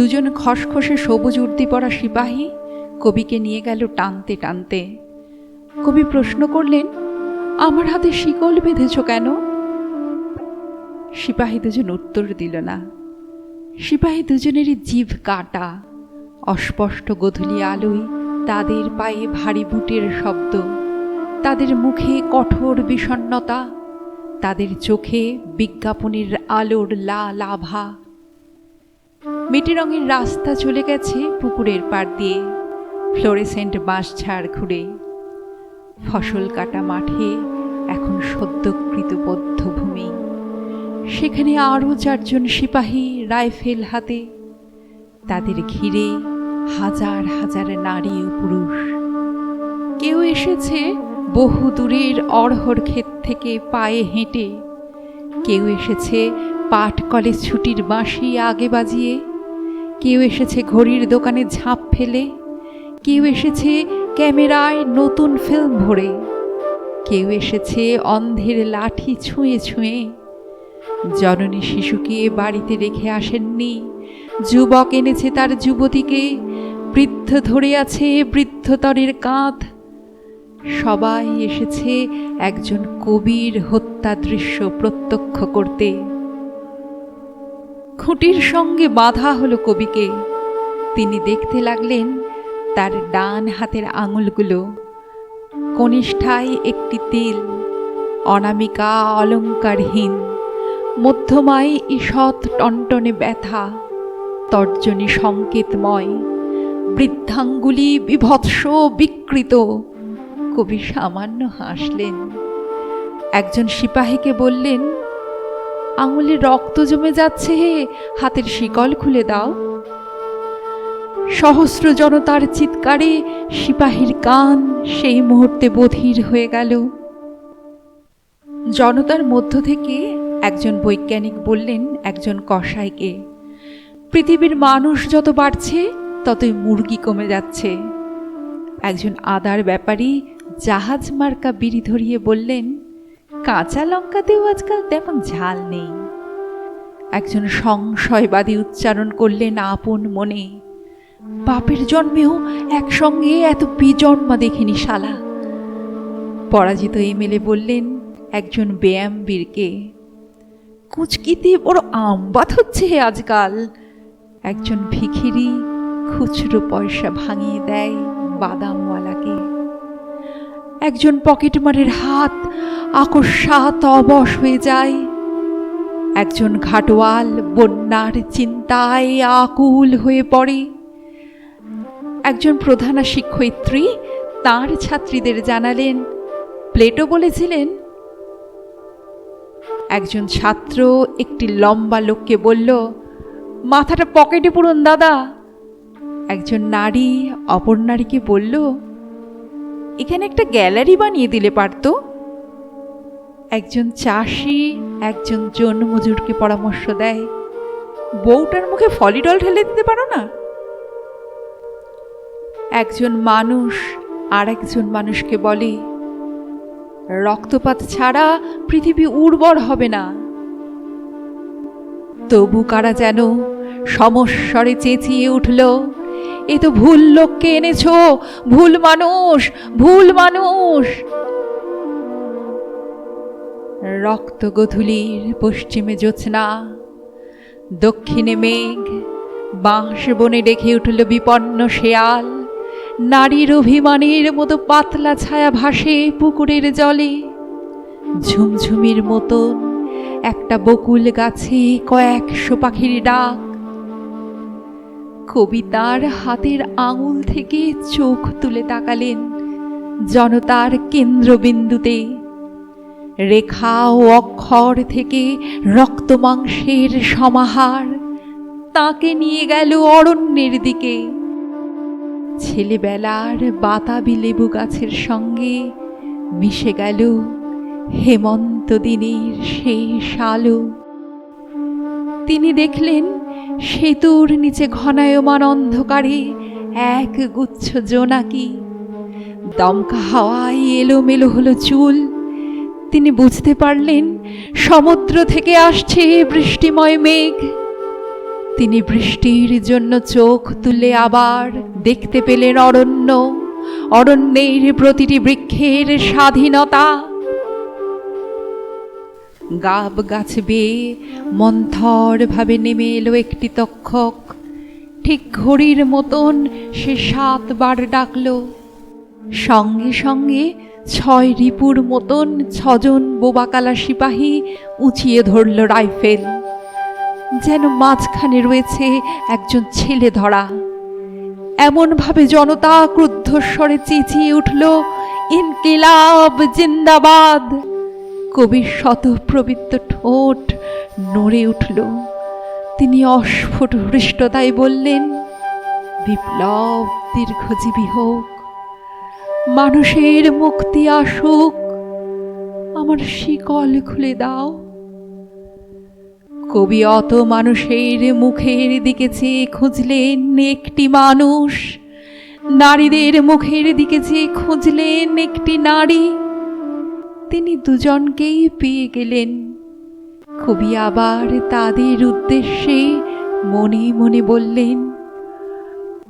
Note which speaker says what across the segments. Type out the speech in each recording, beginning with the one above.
Speaker 1: দুজন খসখসে সবুজ উর্দি পরা সিপাহী কবিকে নিয়ে গেল টানতে টানতে। কবি প্রশ্ন করলেন, আমার হাতে শিকল বেঁধেছ কেন? সিপাহী দুজন উত্তর দিল না। সিপাহী দুজনেরই জিভ কাটা, অস্পষ্ট গধূলি আলোয় তাদের পায়ে ভারী বুটের শব্দ। তাদের মুখে কঠোর বিষণ্ণতা, তাদের চোখে বিজ্ঞাপনের আলোর লাল আভা। মেটে রঙের রাস্তা চলে গেছে পুকুরের পাড় দিয়ে, ফ্লোরেসেন্ট বাঁশ ছাড় ঘুরে। ফসল কাটা মাঠে এখন সদ্যকৃত বদ্ধভূমি। সেখানে আরও চারজন সিপাহী রাইফেল হাতে, তাদের ঘিরে হাজার হাজার নারী ও পুরুষ। কেউ এসেছে বহু দূরের অড়হর ক্ষেত থেকে পায়ে হেঁটে। কেউ এসেছে পাট কলে ছুটির বাঁশি আগে বাজিয়ে কেউ এসেছে ঘড়ির দোকানে ঝাঁপ ফেলে, কেউ এসেছে ক্যামেরায় নতুন ফিল্ম ভরে, কেউ এসেছে অন্ধের লাঠি ছুঁয়ে ছুঁয়ে। জননী শিশুকে বাড়িতে রেখে আসেননি, যুবক এনেছে তার যুবতীকে, বৃদ্ধ ধরে আছে বৃদ্ধতরের কাঁধ। সবাই এসেছে একজন কবির হত্যা দৃশ্য প্রত্যক্ষ করতে। খুঁটির সঙ্গে বাঁধা হলো কবিকে। তিনি দেখতে লাগলেন তার ডান হাতের আঙুলগুলো। কনিষ্ঠায় একটি তিল, অনামিকা অলঙ্কারহীন, মধ্যমায় ঈষৎ টনটনে ব্যথা, তর্জনী সংকেতময়, বৃদ্ধাঙ্গুলি বিভৎস বিকৃত। কবি সামান্য হাসলেন। একজন সিপাহীকে বললেন আঙুলে রক্ত জমে যাচ্ছে হে, হাতের শিকল খুলে দাও। সহস্র জনতার চিৎকারে সিপাহীর কান সেই মুহূর্তে বধির হয়ে গেল। জনতার মধ্য থেকে একজন বৈজ্ঞানিক বললেন, একজন কসাইকে, পৃথিবীর মানুষ যত বাড়ছে, ততই মুরগি কমে যাচ্ছে। একজন আদার ব্যাপারী জাহাজ মার্কা বিড়ি ধরিয়ে বললেন কাঁচা লঙ্কাতেও আজকাল তেমন ঝাল নেই। একজন সংশয়বাদী উচ্চারণ করলেন আপন মনে, বাপের জন্মেও একসঙ্গে এত বিজন্মা দেখিনি শালা। পরাজিত এমএলএ বললেন একজন ব্যায়ামবীরকে কুচকিতে বড় আমবাত হচ্ছে আজকাল। একজন ভিখিরি খুচরো পয়সা ভাঙিয়ে দেয় বাদামওয়ালাকে। একজন পকেটমারের হাত আকস্মাত অবশ হয়ে যায়। একজন ঘাটোয়াল বন্যার চিন্তায় আকুল হয়ে পড়ে। একজন প্রধানা শিক্ষয়িত্রী তার ছাত্রীদের জানালেন, প্লেটো বলেছিলেন? একজন ছাত্র একটি লম্বা লোককে বলল, মাথাটা পকেটে পুরুন, দাদা। একজন নারী অপর নারীকে বলল, এখানে একটা গ্যালারি বানিয়ে দিলে পারতো। একজন চাষি, একজন জন মজুরকে পরামর্শ দেয়। বউটার মুখে ফলিডল ঢেলে দিতে পারো না? একজন মানুষ আর একজন মানুষকে বলে, রক্তপাত ছাড়া পৃথিবী উর্বর হবে না। তবু কারা যেন সমস্বরে চেঁচিয়ে উঠল, এ তো ভুল লোককে এনেছ, ভুল মানুষ ভুল মানুষ। রক্ত গধূলির পশ্চিমে জ্যোৎস্না, দক্ষিণে মেঘ বাঁশ বনে ডেকে উঠল বিপন্ন শেয়াল। নারীর অভিমানের মতো পাতলা ছায়া ভাসে পুকুরের জলে। ঝুমঝুমির মতন একটা বকুল গাছে কয়েকশো পাখির ডাক। কবিতার হাতের আঙুল থেকে চোখ তুলে তাকালেন জনতার কেন্দ্রবিন্দুতে। রেখা ও অক্ষর থেকে রক্তমাংসের সমাহার। তাকে নিয়ে গেল অরণ্যের দিকে। ছেলেবেলার বাতাবি লেবু গাছের সঙ্গে মিশে গেল হেমন্ত দিনের শেষ আলো। তিনি দেখলেন সেতুর নিচে ঘনায়মান অন্ধকারে এক গুচ্ছ জোনাকি। দমকা হাওয়ায় এলোমেলো হলো চুল। তিনি বুঝতে পারলেন, সমুদ্র থেকে আসছে বৃষ্টিময় মেঘ। তিনি বৃষ্টির জন্য চোখ তুলে আবার দেখতে পেলেন অরণ্য। অরণ্যের প্রতিটি বৃক্ষের স্বাধীনতা। গাব গাছ বেয়ে মন্থর ভাবে নেমে এলো একটি তক্ষক। ঠিক ঘড়ির মতন সে সাতবার ডাকল। সঙ্গে সঙ্গে ছয় রিপুর মতন ছজন বোবাকালা সিপাহী উঁচিয়ে ধরল রাইফেল। যেন মাঝখানে রয়েছে একজন ছেলে ধরা। এমনভাবে জনতা ক্রুদ্ধস্বরে চেঁচিয়ে উঠল, ইনকিলাব জিন্দাবাদ! কবির শতপ্রবৃত্ত ঠোঁট নড়ে উঠল। তিনি অস্ফুট হৃষ্টতায় বললেন, বিপ্লব দীর্ঘজীবী হোক মানুষের মুক্তি আসুক। আমার শিকল খুলে দাও। কবি অত মানুষের মুখের দিকে চেয়ে খুঁজলেন একটি মানুষ। নারীদের মুখের দিকে চেয়ে খুঁজলেন একটি নারী। তিনি দুজনকেই পেয়ে গেলেন। কবি আবার তাদের উদ্দেশ্যে মনে মনে বললেন,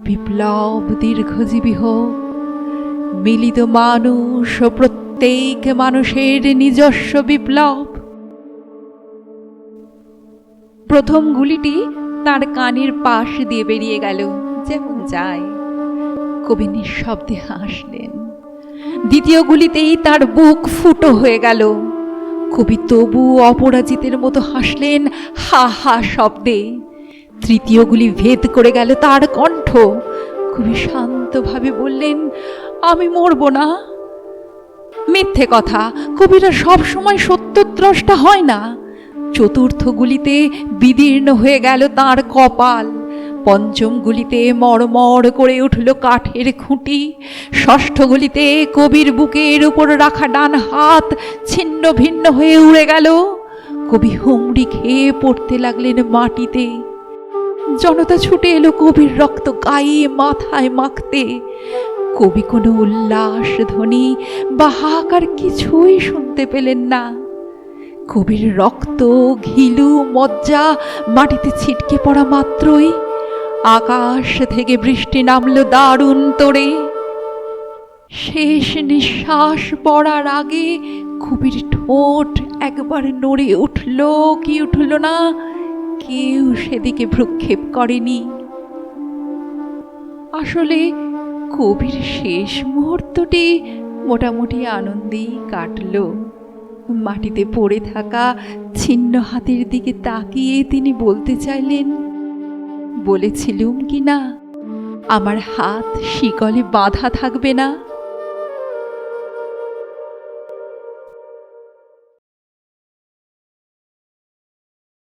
Speaker 1: বিপ্লব দীর্ঘজীবী হোক মিলিত মানুষ ও প্রত্যেক মানুষের নিজস্ব বিপ্লব। প্রথম গুলিটি তার কানের পাশ দিয়ে বেরিয়ে গেল, যেমন যায়। কবি নিঃশব্দে হাসলেন। দ্বিতীয় গুলিতেই তার বুক ফুটো হয়ে গেল। কবি তবু অপরাজিতের মতো হাসলেন, হা হা শব্দে। তৃতীয় গুলি ভেদ করে গেল তার কণ্ঠ। খুবই শান্তভাবে বললেন আমি মরব না। মিথ্যে কথা, কবিরা সব সময় সত্যদ্রষ্টা হয় না। চতুর্থ গুলিতে বিদীর্ণ হয়ে গেল তার কপাল। পঞ্চম গুলিতে মরমর করে উঠল কাঠের খুঁটি। ষষ্ঠ গুলিতে কবির বুকের উপর রাখা ডান হাত ছিন্ন ভিন্ন হয়ে উড়ে গেল। কবি হুমড়ি খেয়ে পড়তে লাগলেন মাটিতে। জনতা ছুটে এলো কবির রক্ত গায়ে মাথায় মাখতে। কবি কোনো উল্লাস ধ্বনি বা হাহাকার কিছুই শুনতে পেলেন না। কবির রক্ত, ঘিলু, মজ্জা মাটিতে ছিটকে পড়া মাত্রই আকাশ থেকে বৃষ্টি নামলো দারুণ তোড়ে শেষ নিঃশ্বাস পড়ার আগে কবির ঠোঁট একবার নড়ে উঠল, কি উঠল না কেউ সেদিকে ভ্রুক্ষেপ করেনি। আসলে কবির শেষ মুহূর্তটি মোটামুটি আনন্দেই কাটল। মাটিতে পড়ে থাকা ছিন্ন হাতের দিকে তাকিয়ে তিনি বলতে চাইলেন, বলেছিলুম কি না? আমার হাত শিকলে বাধা থাকবে না?